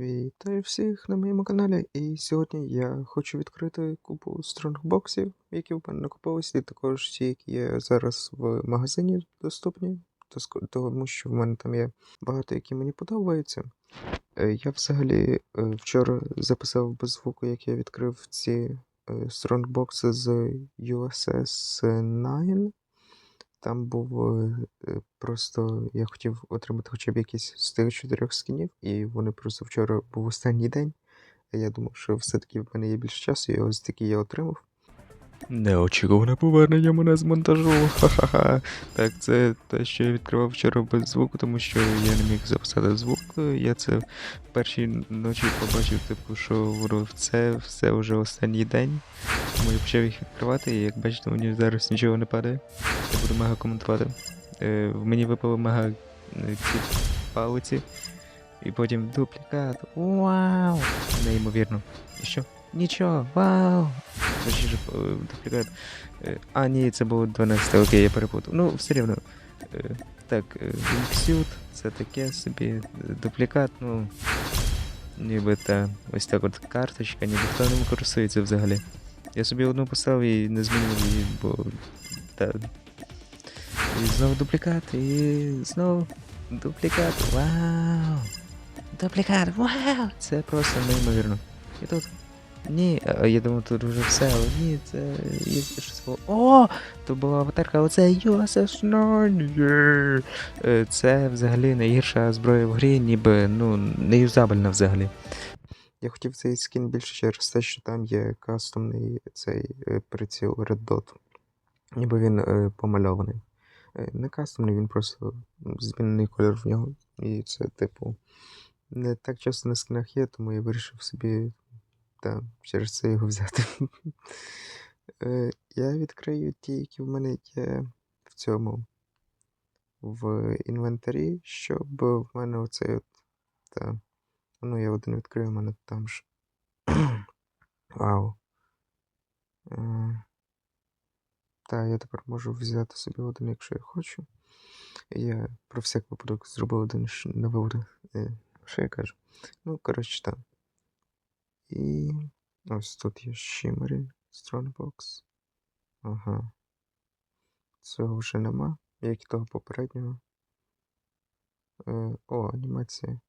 Вітаю всіх на моєму каналі. І сьогодні я хочу відкрити купу стронгбоксів, які в мене накопились, і також ті, які є зараз в магазині доступні, тому що в мене там є багато, які мені подобаються. Е, Я взагалі е, вчора записав без звуку, як я відкрив ці е, стронгбокси з USS 9. Там був е, е, просто я хотів отримати хоча б якісь з тих чотирьох скінів, і вони просто вчора був останній день. Я думав, що все-таки в мене є більше часу, і ось таки я отримав. Неочікуване повернення мене з монтажу. Ха-ха-ха. Так, це те, що я відкривав вчора без звуку, тому що я не міг записати звук. Я це в першій ночі побачив, типу, що воно це все вже останній день. Тому я почав їх відкривати, і як бачите, мені зараз нічого не падає. Я буду мега коментувати. Е, мені випали мега е, ці палиці. І потім дуплікат. Вау! Неймовірно. І що? Нічого, вау! Точніше, е. Е, А, ні, це було 12, окей, я перепутав. Ну, все рівно. Е, Так, е, Wingsuit, це таке собі е, дуплікат, ну. Ніби та ось так от карточка, ніби хто ним користується взагалі. Я собі одну поставив і не змінив її, бо. Та. І знову дуплікат, і знову дуплікат. Вау! Дуплікат, вау! Це просто неймовірно. І тут. Ні, я думав, тут вже все, але ні, це. є щось було. О! Тут була аватарка, оце USS 9! Е, Це взагалі найгірша зброя в грі, ніби ну, неюзабельна взагалі. Я хотів цей скін більше через те, що там є кастомний цей е, приціл Red Dot. Ніби він е, помальований. Е, Не кастомний, він просто змінений кольор в нього. І це, типу, не так часто на скінах є, тому я вирішив собі та, через це його взяти. Е, Я відкрию ті, які в мене є в цьому в інвентарі, щоб в мене оцей от. Та, ну, я один відкрию, у мене там ж. Вау. Е, Та, я тепер можу взяти собі один, якщо я хочу. Я про всяк випадок зробив один на. Е, Що я кажу? Ну, коротше, там. І ось тут є Shimmery Strongbox. Ага. Цього вже нема, як і того попереднього. Е, о, анімація.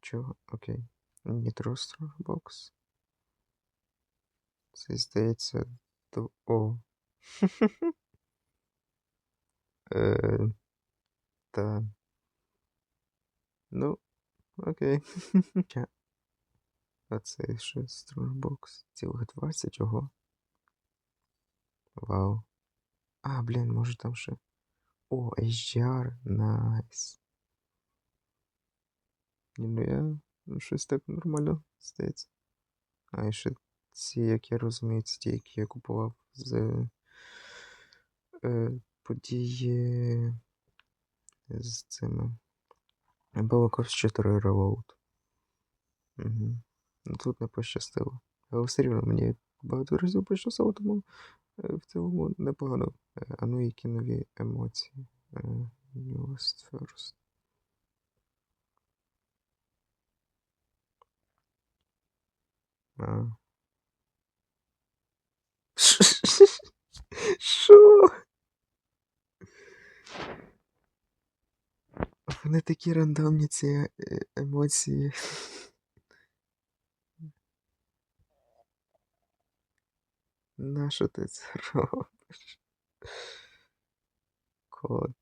Чого? Окей. Nitro Strongbox. Це здається до. О. е, та. Ну, окей. А це що Strongbox? Цілих 20, ого. Вау. А, блін, може там ще. О, HDR, найс. Ні, ну я ну, щось так нормально здається. А і ще ці, як я розумію, це ті, які я купував з е, події з цими. Ops 4 Reload. Угу. Ну тут не пощастило. Але все рівно мені багато разів пощастило, тому е, в цілому непогано. Е, А ну які нові емоції. Newest first. Що? Вони такі рандомні ці е, емоції. Нащо ти це робиш? Кот.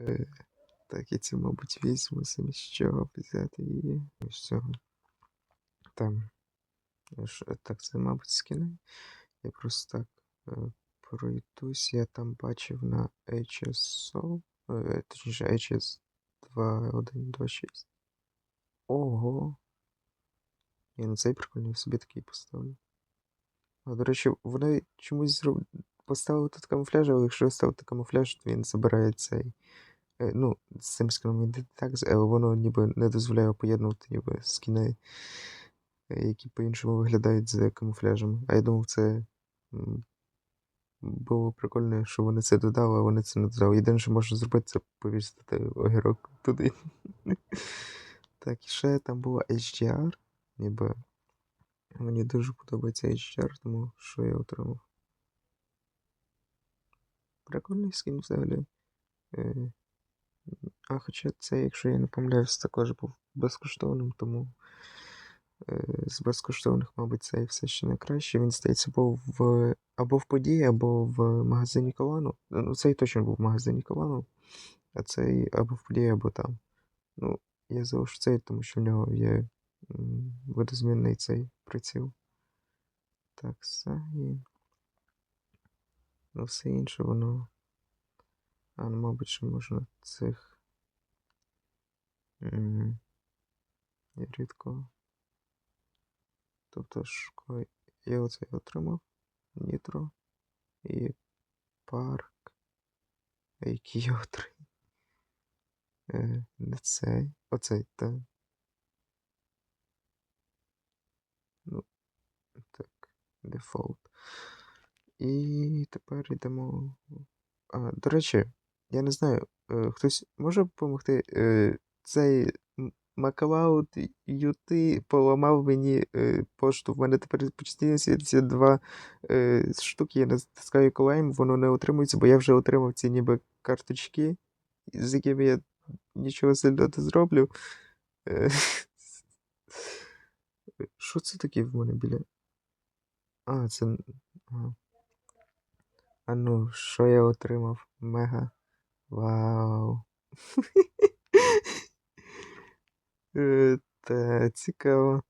Е, Так, я цю, мабуть, візьму самі з взяти її. Ось цього. Там. е, Так, це, мабуть, скини. Я просто так е, пройдусь. Я там бачив на HSO. е, Точніше, HS 2126. Ого. Я на цей прикольний собі такий поставлю. А, до речі, вони чомусь зроб... поставили тут камуфляж, але якщо ставити камуфляж, то він забирає цей. Е, ну, з цим скіном йде так, але воно ніби не дозволяє поєднувати ніби скіни, е, які по-іншому виглядають з камуфляжем. А я думав, це було прикольно, що вони це додали, а вони це не додали. Єдине, що можна зробити, це повісити огірок туди. Так, і ще там була HDR, ніби. Мені дуже подобається HDR, тому що я отримав. Прикольний скін взагалі. Е, А хоча це, якщо я не помиляюсь, також був безкоштовним, тому е, з безкоштовних, мабуть, цей все ще найкраще. Він здається, був в або в події, або в магазині Калану. Ну, цей точно був в магазині Калану, а цей або в події, або там. Ну, я залишу цей, тому що в нього є видозмінний цей приціл. Так, все і. Ну, все інше воно. А, ну, мабуть, ще можна цих. Я рідко. Тобто шко... я оце отримав. Нітро і парк. Який я отримав? Е, не цей. Оцей, так. Дефолт. І тепер йдемо. А, до речі, я не знаю, е, хтось може допомогти? Е, цей Маклауд Юти поламав мені е, пошту. В мене тепер постійно світяться два штуки. Я натискаю клейм, воно не отримується, бо я вже отримав ці ніби карточки, з якими я нічого сильно не зроблю. Що це таке в мене біля? А, це. Ага. А ну, що я отримав? Мега. Вау. Е, Та цікаво.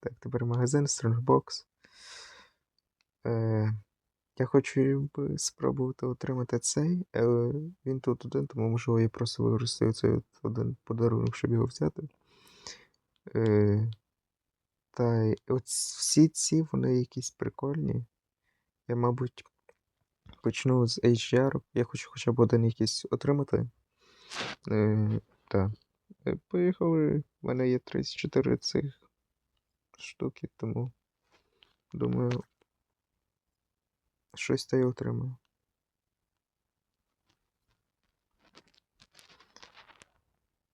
Так, тепер магазин Strongbox. Е, я хочу спробувати отримати цей, але він тут один, тому можливо я просто використаю цей один подарунок, щоб його взяти. Е, та от всі ці вони якісь прикольні. Я, мабуть, почну з HDR. Я хочу хоча б один якийсь отримати. Е, так. Е, Поїхали. У мене є 34 цих штуки, тому думаю, щось та й отримаю.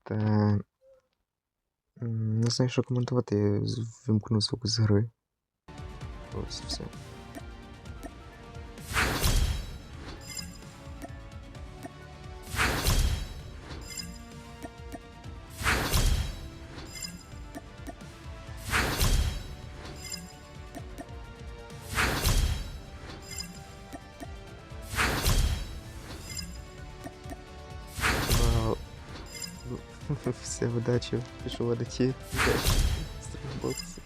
Та м, не знаю, що коментувати, я з- вимкну звук з гри. Ось все. Все, удачі. Пішов на ті стрімбокси.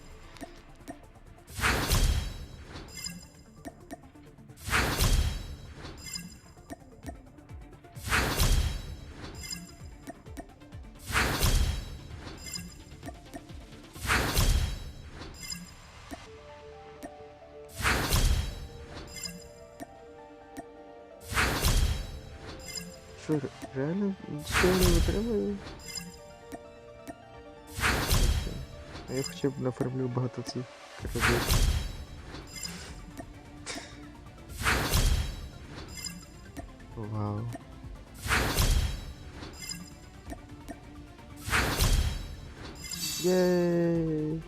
Що, ре- реально що я не витримую? А я хоча б нафармлю багато цих кредитів. Вау. Єй!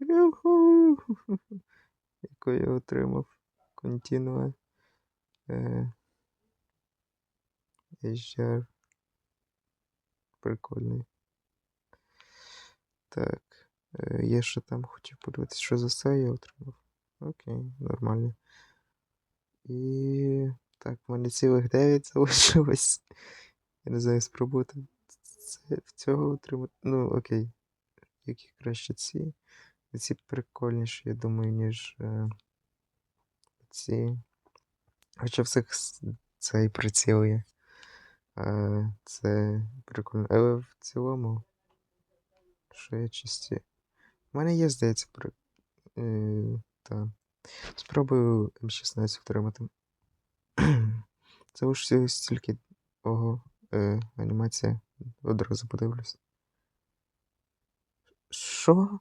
Юху! Яку я отримав континуе. Е, HDR. Прикольний. Так. Е, я ще там хотів подивитися, що за це я отримав. Окей, нормально. І. Так, в мене цілих 9 залишилось. Я не знаю, спробувати це, цього отримати. Ну, окей. Які краще ці. Ці прикольніші, я думаю, ніж е, ці. Хоча всіх цей приціл є. Е, це прикольно. Але в цілому. Що я чисті. У мене є, здається, при... е, та. Спробую М16 втримати. Це уж стільки. Ого, е, анімація. Одразу подивлюсь. Що?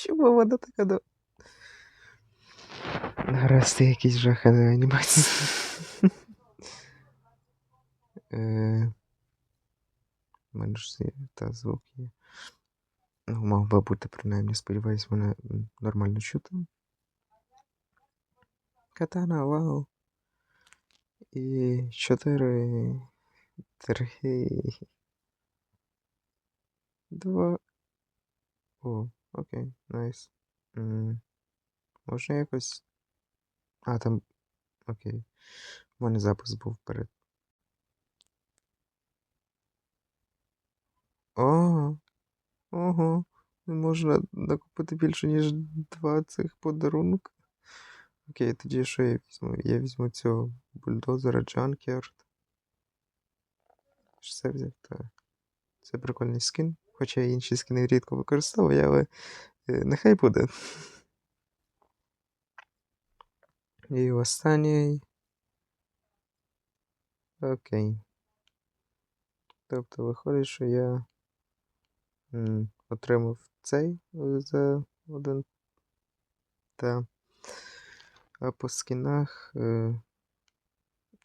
Чому вона така до. Гаразд, це якийсь жах, а не анімація. Е, мене ж та звук є. Ну, мав би бути, принаймні, сподіваюсь, мене нормально чути. Катана, вау. І чотири, три, два. О, окей, найс. Можна якось. А, там. Окей. У мене запис був перед. Ого. Ого. Не можна накупити більше, ніж два цих подарунка. Окей, тоді що я візьму? Я візьму цього бульдозера Junkyard. Що це взяв? Так. Це прикольний скін. Хоча я інші скини рідко використовую, але е, нехай буде. І останній. Окей. Тобто виходить, що я м, отримав цей е, за один. Та. А по скінах. Е,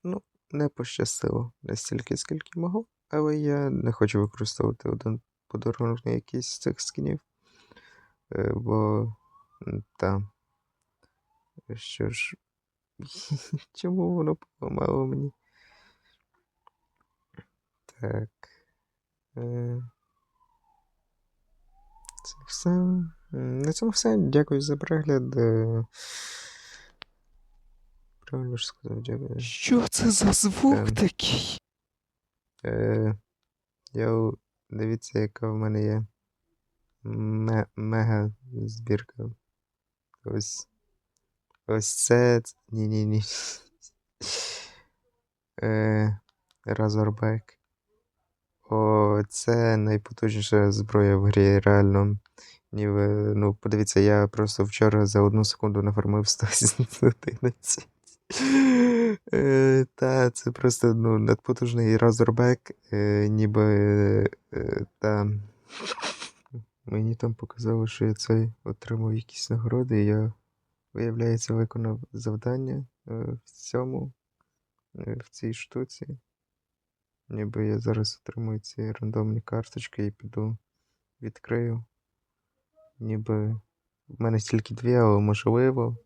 ну, не пощастило настільки, скільки могло, але я не хочу використовувати один подарунок на якийсь з цих скінів. Е, бо. Та. Що ж. Чому воно поламало мені? Так. Е, Це все. На цьому все. Дякую за перегляд. Е, Правильно ж сказав, дякую. Що це за звук Ем. такий? Е, я дивіться, яка в мене є ме- мега збірка. Ось. Ось це. Ні-ні-ні. Е, Razorback. О, це найпотужніша зброя в грі, реально. Ніби, ну, подивіться, я просто вчора за одну секунду нафармив 111. Е, Та, це просто ну, надпотужний Razorback, е, ніби е, та. Мені там показали, що я цей отримав якісь нагороди, і я, виявляється, виконав завдання в цьому, в цій штуці. Ніби я зараз отримую ці рандомні карточки і піду відкрию. Ніби в мене тільки дві, але можливо.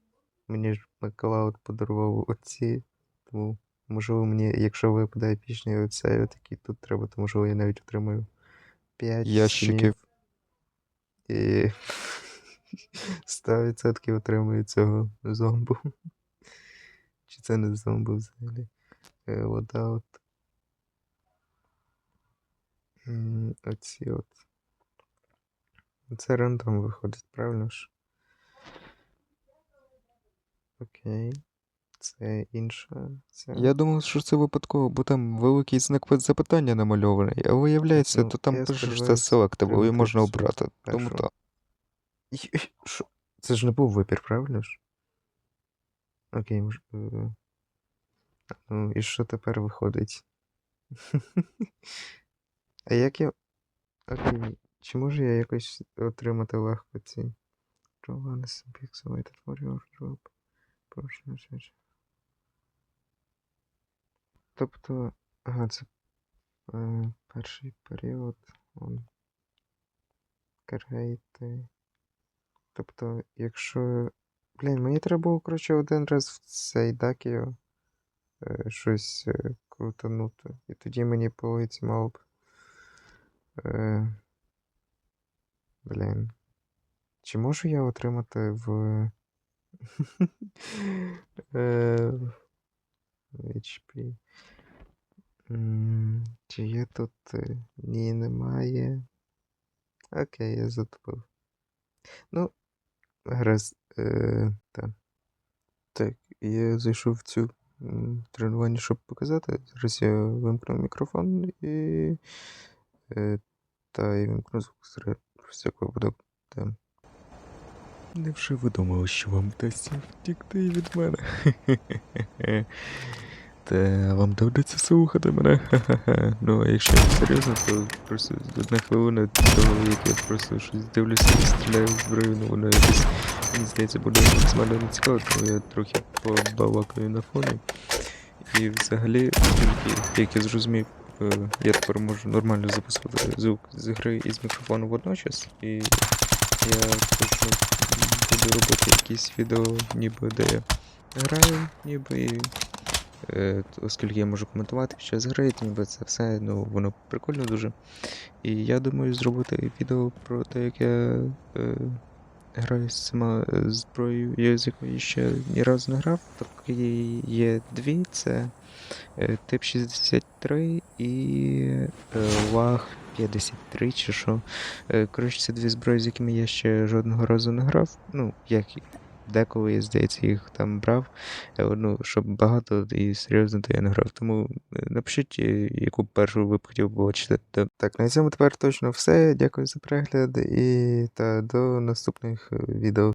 Мені ж Маклауд подарував оці. Тому, можливо, мені, якщо випадає пічний оцей, отакий тут треба, то можливо я навіть отримаю 5 Ящиків. І 100% отримую цього зомбу. Чи це не зомбу взагалі? Е, Вода от. Оці от. Це рандом виходить, правильно ж? Окей. Це інша. Ця. Я думав, що це випадково, бо там великий знак запитання намальований, а виявляється, Ну, то там пише, що це selectable і можна обрати. Тому так. Що? Це ж не був вибір, правильно ж? Окей, мож... е, Ну, і що тепер виходить? А як я. Окей. Чи можу я якось отримати легко ці. Draw pixelated warrior drop. Прошу. Тобто. Ага, це е, перший період. Он. Крейти. Тобто, якщо. Блін, мені треба було, коротше, один раз в цей дакіо е, щось е, крутанути. І тоді мені по вулиці мало б. Е, блін. Чи можу я отримати в. HP? Чи є тут. е, Ні, немає. Окей, я затупив. Ну, гаразд. Е, так. Так, я зайшов в цю тренування, щоб показати. Зараз я вимкну мікрофон і. Е, та і вимкну звук серед всякого випадок. Невже ви думали, що вам вдасться втікти від мене? Та вам доведеться слухати мене. Ну, а якщо серйозно, то просто одна хвилина того, як я просто щось дивлюся і стріляю в зброю, ну воно якось, мені здається, буде максимально нецікаво, тому я трохи побалакаю на фоні. І взагалі, тільки, як я зрозумів, е, я тепер можу нормально записувати звук з гри і з мікрофону водночас. І я точно буду робити якісь відео, ніби де я граю, ніби. Е, оскільки я можу коментувати під час гри, то ніби це все, ну, воно прикольно дуже. І я думаю зробити відео про те, як я е, граю з цими е, зброєю, я з якою ще ні разу не грав. Такі є дві, це е, тип 63 і е, ЛАГ 53 чи що. Е, коротше, це дві зброї, з якими я ще жодного разу не грав. Ну, як деколи, я здається, їх там брав. Е, Ну, щоб багато і серйозно, то я не грав. Тому е, напишіть, яку першу ви б хотів побачити. Так, на цьому тепер точно все. Дякую за перегляд і та до наступних відео.